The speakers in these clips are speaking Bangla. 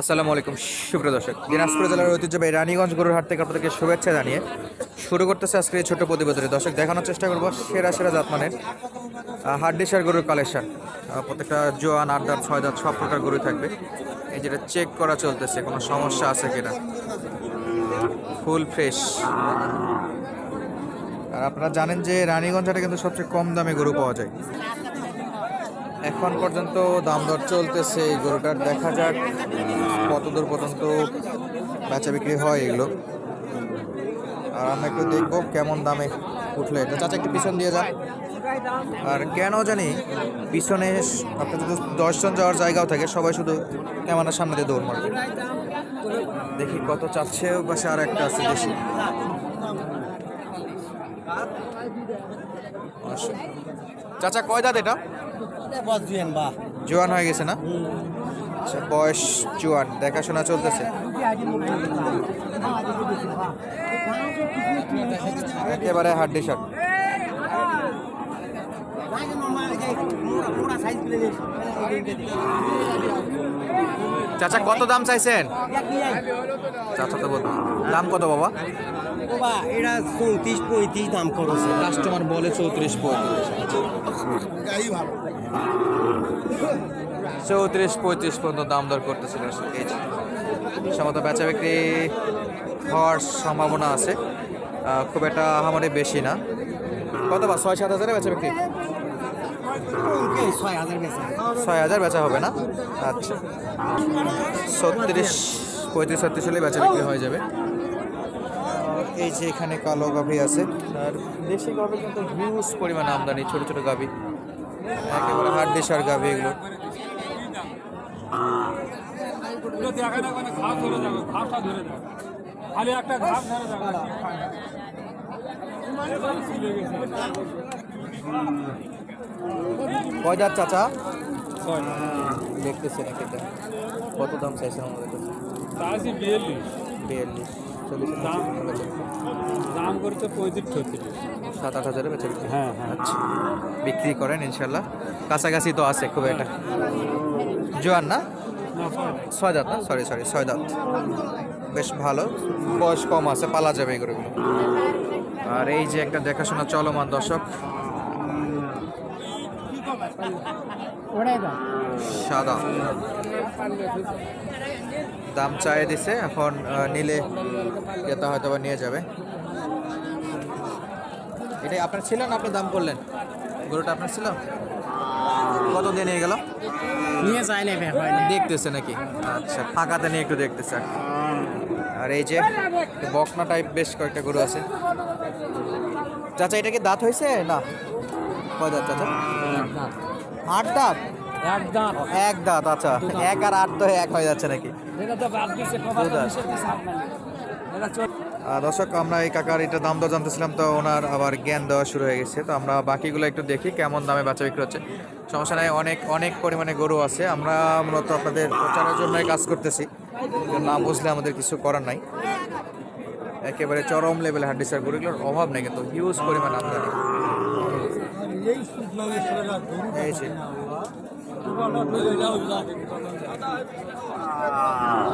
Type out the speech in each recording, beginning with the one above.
আসসালামু আলাইকুম, সুপ্রিয় দর্শক। দিনাজপুর জেলার ঐতিহ্যবাহী রানীগঞ্জ গরুর হাট থেকে আপনাদেরকে শুভেচ্ছা জানিয়ে শুরু করতেছে আজকে এই ছোট্ট প্রতিবেদনে। দর্শক, দেখানোর চেষ্টা করব সেরা সেরা জাতমানের হাড্ডিসার গরুর কালেকশন প্রত্যেকটা জোয়ান আট দাঁত ছয় দাঁত সব প্রকার গরু থাকবে। এই যেটা চেক করা চলতেছে, কোনো সমস্যা আছে কিনা? ফুল ফ্রেশ আর আপনারা জানেন যে রানীগঞ্জ হাটে কিন্তু সবচেয়ে কম দামে গরু পাওয়া যায়। এখন পর্যন্ত দাম দর চলতেছে, এই গরুটার দেখা যাক কত দূর পর্যন্ত বেচা বিক্রি হয় এগুলো। আর আমরা একটু দেখব কেমন দামে উঠলে তো চাচা, একটু পিছন দিয়ে যান। আর কেন জানি পিছনে আপনার যদি দশজন যাওয়ার জায়গাও থাকে, সবাই শুধু ক্যামেরার সামনে দিয়ে দৌড় মারবে দেখি কত চাচ্ছে পাশে আর একটা আছে আচ্ছা। চাচা, কয় দাঁত এটা? জোয়ান হয়ে গেছে না? আচ্ছা বয়স জোয়ান দেখাশোনা চলতেছে। একেবারে হাড্ডি শট চাচা কত দাম চাইছেন? চাচা তো বল দাম কত বাবা? বাবা এটা চৌত্রিশ পঁয়ত্রিশ দাম করেছে। কাস্টমার বলে চৌত্রিশ পঁয়ত্রিশ। চৌত্রিশ পঁয়ত্রিশ পর্যন্ত দাম দর করতেছিল এই। সম্ভবত বেচা বিক্রি হওয়ার সম্ভাবনা আছে। খুব একটা আহামরি বেশি না। কত বা ছয় সাত হাজারে বেচা বিক্রি? ছয় হাজার বেচা। হবে না? আচ্ছা। ছত্রিশ পঁয়ত্রিশ ছত্রিশ হলে বেচা বিক্রি হয়ে যাবে। এই যে এখানে কালো গাভী আছে। আর দেশি গাভী কিন্তু হিউজ পরিমাণে আমদানি ছোট ছোট গাভী। একেবারে হাট দেশার গাভী এগুলো। পুরো দেখা না ঘাস ধরে যাবে ঘাসটা ধরে যাবে খালি একটা ঘাস ধরে যাবে কয় দাঁত চাচা? দেখতেছেন কত দাম চাইছেন আমাদের কাছে? বিয়াল্লিশ চল্লিশ দাম দাম করছে পঁয়ত্রিশ ছত্রিশ। সাত আট হাজারে বেচা বিক্রি। হ্যাঁ হ্যাঁ। আচ্ছা। বিক্রি করেন ইনশাল্লাহ কাছাকাছি তো আছে খুব একটা। জোয়ান না? না ছয় ছয় দাঁত না? সরি সরি ছয় দাঁত। বেশ ভালো। বয়স কম আছে পালা যাবে এগুলো। আর এই যে একটা দেখাশোনা চলমান দর্শক। সাদা। দাম চাই দিছে এখন নিলে ক্রেতা হয়তো বা নিয়ে যাবে। এটাই আপনার ছিল না আপনি দাম করলেন গরুটা আপনার ছিল? কত দিয়ে নিয়ে গেল? নিয়ে যায় না হয় দেখতেছে নাকি? আচ্ছা ফাঁকাতে নিয়ে একটু দেখতেছে। আর আর এই যে বকনা টাইপ বেশ কয়েকটা গরু আছে। চাচা এটা কি দাঁত হয়েছে? না। কয় দাঁত চাচা? আট দাঁত? এক দাঁত। এক দাঁত আচ্ছা। এক আর আট তো এক হয়ে যাচ্ছে নাকি? দর্শক আমরা এই কাকার এটা দাম দর জানতেছিলাম তো ওনার আবার জ্ঞান দেওয়া শুরু হয়ে গেছে। তো আমরা বাকিগুলো একটু দেখি কেমন দামে বাচ্চা বিক্রি হচ্ছে। সমস্যা নাই অনেক অনেক পরিমাণে গরু আছে। আমরা মূলত আপনাদের প্রচারের জন্যই কাজ করতেছি। না বুঝলে আমাদের কিছু করার নাই। একেবারে চরম লেভেলে হাড্ডিসার গরুগুলোর অভাব নেই কিন্তু হিউজ পরিমাণ আমদানি। এই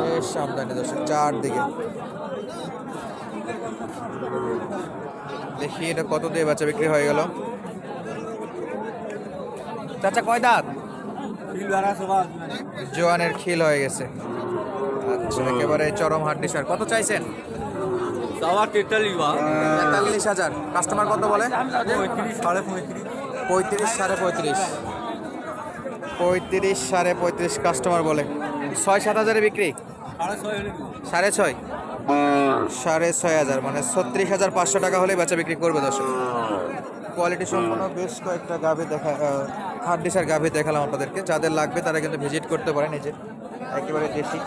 বেশ দর্শক, চারদিকে। দেখি এটা কত দিয়ে বাচ্চা বিক্রি হয়ে গেল। চাচা, কয় দাঁত? জোয়ানের খিল হয়ে গেছে। আচ্ছা একেবারে চরম হাড্ডি সার। কত চাইছেন? তেতাল্লিশ হাজার। কাস্টমার কত বলে? সাড়ে পঁয়ত্রিশ পঁয়ত্রিশ। সাড়ে পঁয়ত্রিশ। পঁয়ত্রিশ সাড়ে পঁয়ত্রিশ কাস্টমার বলে। ছয়, সাত হাজারে বিক্রি? সাড়ে ছয়। সাড়ে ছয় হাজার মানে ছত্রিশ হাজার পাঁচশো টাকা হলেই বাচ্চা বিক্রি করবে দর্শক। কোয়ালিটি সম্পন্ন বেশ কয়েকটা গাভি দেখা হাট ডিসার গাভি দেখালাম আপনাদেরকে। যাদের লাগবে তারা কিন্তু ভিজিট করতে পারেন এই যে, একেবারে দেশি।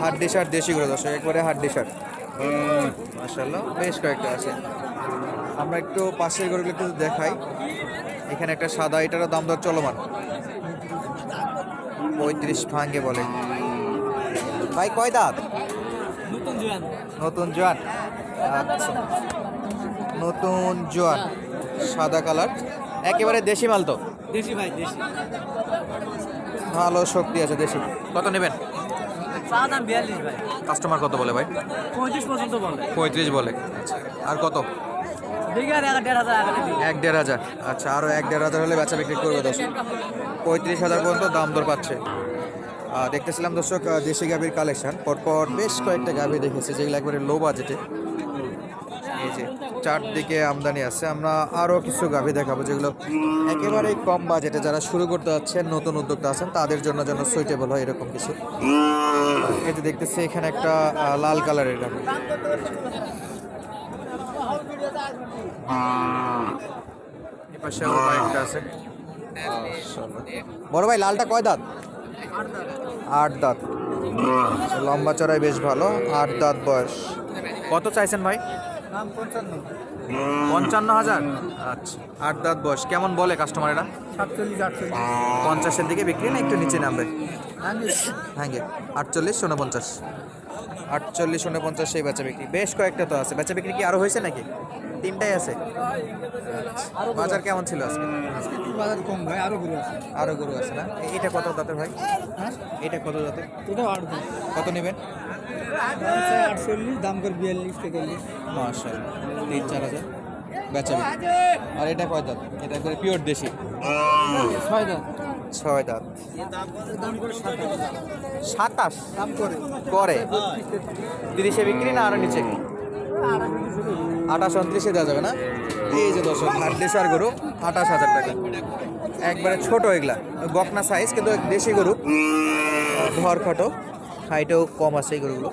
হাট ডিসার দেশিগুলো দর্শক, একবারে হাট ডিসার মাসাল্লাহ বেশ কয়েকটা আছে। আমরা একটু পাশের গরুগুলো একটু দেখাই। এখানে একটা সাদা এটারও দাম দর চলমান। পঁয়ত্রিশ ভাঙ্গে বলে। ভাই কয় দাঁত? নতুন জোয়ান। নতুন জোয়ান? আচ্ছা। নতুন জোয়ান। সাদা কালার। একেবারে দেশি মাল তো? দেশি ভাই দেশি। ভালো শক্তি আছে দেশি। কত নেবেন? কাস্টমার কত বলে ভাই? পঁয়ত্রিশ পর্যন্ত বলে। পঁয়ত্রিশ বলে। আচ্ছা। আর কত? এক দেড় হাজার। আচ্ছা আরও এক দেড় হাজার হলে বেচা বিক্রি করবে দর্শক। পঁয়ত্রিশ হাজার পর্যন্ত দাম দর পাচ্ছে। দেখতেছিলাম দর্শক দেশি গাভীর কালেকশন। পরপর বেশ কয়েকটা গাভী দেখেছি যেগুলো একবারে লো বাজেটে এই যে, চারদিকে আমদানি আছে। আমরা আরও কিছু গাভী দেখাবো যেগুলো একেবারেই কম বাজেটে যারা শুরু করতে যাচ্ছেন, নতুন উদ্যোক্তা আছেন, তাদের জন্য যেন সুইটেবল হয় এরকম কিছু। এই যে দেখতেছি এখানে একটা লাল কালারের গাভী। এপাশে আরও কয়েকটা আছে। বড় ভাই লালটা কয় দাঁত? আট দাঁত। আচ্ছা, লম্বা চড়াই বেশ ভালো আট দাঁত বয়স। কত চাইছেন ভাই? পঞ্চান্ন হাজার। আচ্ছা আট দাঁত বয়স। কেমন বলে কাস্টমারেরা পঞ্চাশের দিকে বিক্রি না একটু নিচে নামবে? হ্যাঁ গে আটচল্লিশ উনপঞ্চাশ আটচল্লিশ উনপঞ্চাশ সেই বেচা বিক্রি। বেশ কয়েকটা তো আছে। বেচা বিক্রি কি আরও হয়েছে নাকি? তিনটাই আছে? আচ্ছা। বাজার কেমন ছিল আজকে? বাজার কম ভাই আরও ঘুরে আছে। আরও গরু আছে না? এটা কত দাঁতের ভাই? হ্যাঁ? এটা কত দাঁতের? এটা আট কত নেবেন? আটচল্লিশ দাম করে বিয়াল্লিশ তেতাল্লিশ। মাশাল তিন চার হাজার। বেচা বিক্রি। আর এটা কয় দাঁত? এটা করে পিওর দেশি। ছয় দাম ছয় দাঁত। সাতাশ। করে। তিরিশে বিক্রি না আরও নিচে? আঠাশ উনত্রিশে দেওয়া যাবে না? এই যে দশ হাড্ডিসার গরু, আঠাশ হাজার টাকা। একবারে ছোট এগুলা। বকনা সাইজ কিন্তু দেশি গরু। ঘর খাটো হাইটেও কম আছে এই গরুগুলো।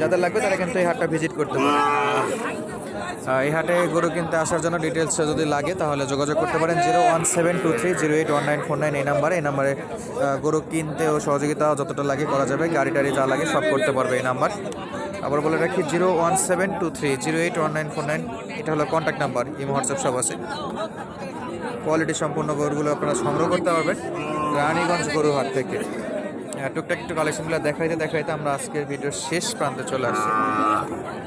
যাদের লাগবে তারা কিন্তু এই হাটটা ভিজিট করতে পারে। এই হাটে গরু কিনতে আসার জন্য ডিটেলস যদি লাগে, তাহলে যোগাযোগ করতে পারেন zero one seven two three zero eight one nine four nine এই নাম্বারে। এই নাম্বারে গরু কিনতে ও সহযোগিতা যতটা লাগে করা যাবে, গাড়ি টাড়ি যা লাগে সব করতে পারবে এই নাম্বার। আবার বলে রাখি zero one seven two three zero eight one nine four nine এটা হলো কন্ট্যাক্ট নাম্বার, ইমো, হোয়াটসঅ্যাপ সব আছে। কোয়ালিটি সম্পূর্ণ গরুগুলো আপনারা সংগ্রহ করতে পারবেন। রানীগঞ্জ গরু হাট থেকে। টুকটাক একটু কালেকশনগুলো দেখাইতে দেখাইতে আমরা আজকের ভিডিওর শেষ প্রান্তে চলে আসছি।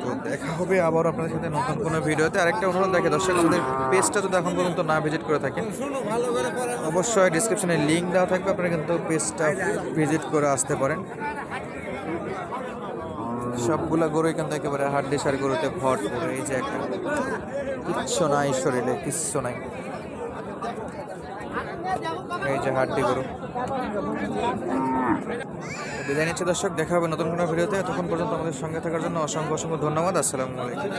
তো দেখা হবে আবার আপনাদের সাথে নতুন কোনো ভিডিওতে। আরেকটা অনুরোধ দেখে দর্শক, আমাদের পেজটা যদি এখন পর্যন্ত না ভিজিট করে থাকেন, অবশ্যই ডিসক্রিপশনে লিঙ্ক দেওয়া থাকবে। আপনারা কিন্তু পেজটা ভিজিট করে আসতে পারেন। সবগুলা গরুই কিন্তু একেবারে হাড্ডি সার গরুতে ভরপুর, এই যে একটা। কিচ্ছু নাই শরীরে, কিচ্ছু নাই। এই যে হাড্ডি গরু। বিদায় নিচ্ছে দর্শক, দেখা হবে নতুন কোনো ভিডিওতে। এতক্ষণ পর্যন্ত আমাদের সঙ্গে থাকার জন্য অসংখ্য অসংখ্য ধন্যবাদ। আসসালাম আলাইকুম।